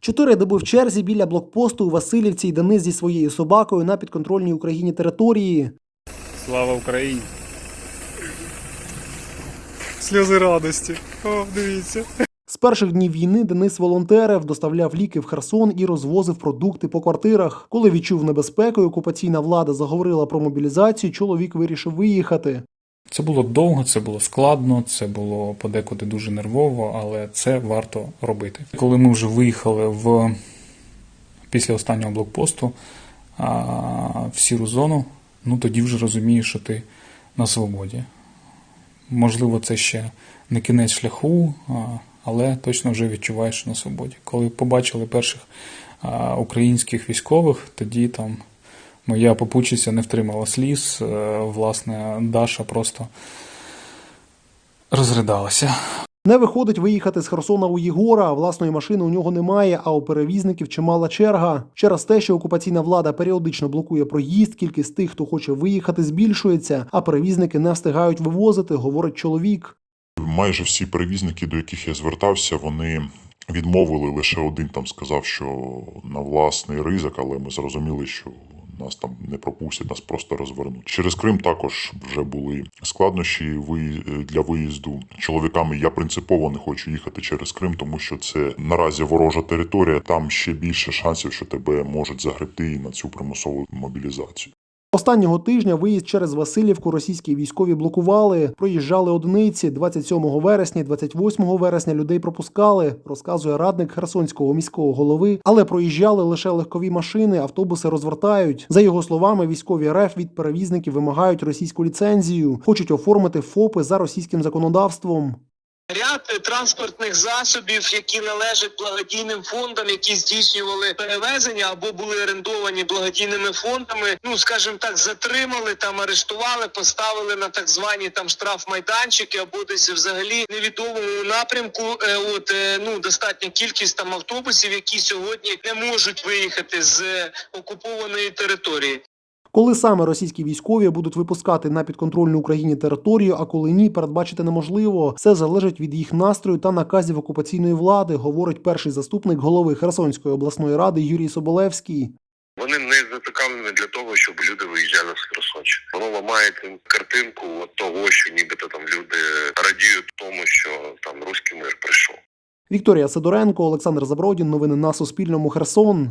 Чотири доби в черзі біля блокпосту у Васильівці й Денис зі своєю собакою на підконтрольній Україні території. Слава Україні! Сльози радості. О, дивіться. З перших днів війни Денис волонтерив, доставляв ліки в Херсон і розвозив продукти по квартирах. Коли відчув небезпеку, і окупаційна влада заговорила про мобілізацію, чоловік вирішив виїхати. Це було довго, це було складно, це було подекуди дуже нервово, але це варто робити. Коли ми вже виїхали в після останнього блокпосту в сіру зону, ну тоді вже розумієш, що ти на свободі. Можливо, це ще не кінець шляху, але точно вже відчуваєш, на свободі. Коли побачили перших українських військових, тоді там моя попутчиця не втримала сліз. е, Власне, Даша просто розридалася. Не виходить виїхати з Херсона у Єгора. Власної машини у нього немає, а у перевізників чимала черга. Через те, що окупаційна влада періодично блокує проїзд, кількість тих, хто хоче виїхати, збільшується, а перевізники не встигають вивозити, говорить чоловік. Майже всі перевізники, до яких я звертався, вони відмовили. Лише один там сказав, що на власний ризик, але ми зрозуміли, що нас там не пропустять, нас просто розвернуть. Через Крим також вже були складнощі виї- для виїзду чоловіками. Я принципово не хочу їхати через Крим, тому що це наразі ворожа територія. Там ще більше шансів, що тебе можуть загребти на цю примусову мобілізацію. Останнього тижня виїзд через Васильівку російські військові блокували. Проїжджали одиниці. 27 вересня, і 28 вересня людей пропускали, розказує радник Херсонського міського голови. Але проїжджали лише легкові машини, автобуси розвертають. За його словами, військові РФ від перевізників вимагають російську ліцензію, хочуть оформити ФОПи за російським законодавством. Ряд транспортних засобів, які належать благодійним фондам, які здійснювали перевезення або були орендовані благодійними фондами. Ну скажімо так, затримали там, арештували, поставили на так звані там штрафмайданчики, або десь взагалі невідомому напрямку. Е, От е, ну достатня кількість там автобусів, які сьогодні не можуть виїхати з е, окупованої території. Коли саме російські військові будуть випускати на підконтрольну Україні територію, а коли ні, передбачити неможливо. Все залежить від їх настрою та наказів окупаційної влади, говорить перший заступник голови Херсонської обласної ради Юрій Соболевський. Вони не зацікавлені для того, щоб люди виїжджали з Херсонщини. Воно ламає картинку от того, що нібито там люди радіють тому, що там руський мир прийшов. Вікторія Сидоренко, Олександр Забродін. Новини на Суспільному. Херсон.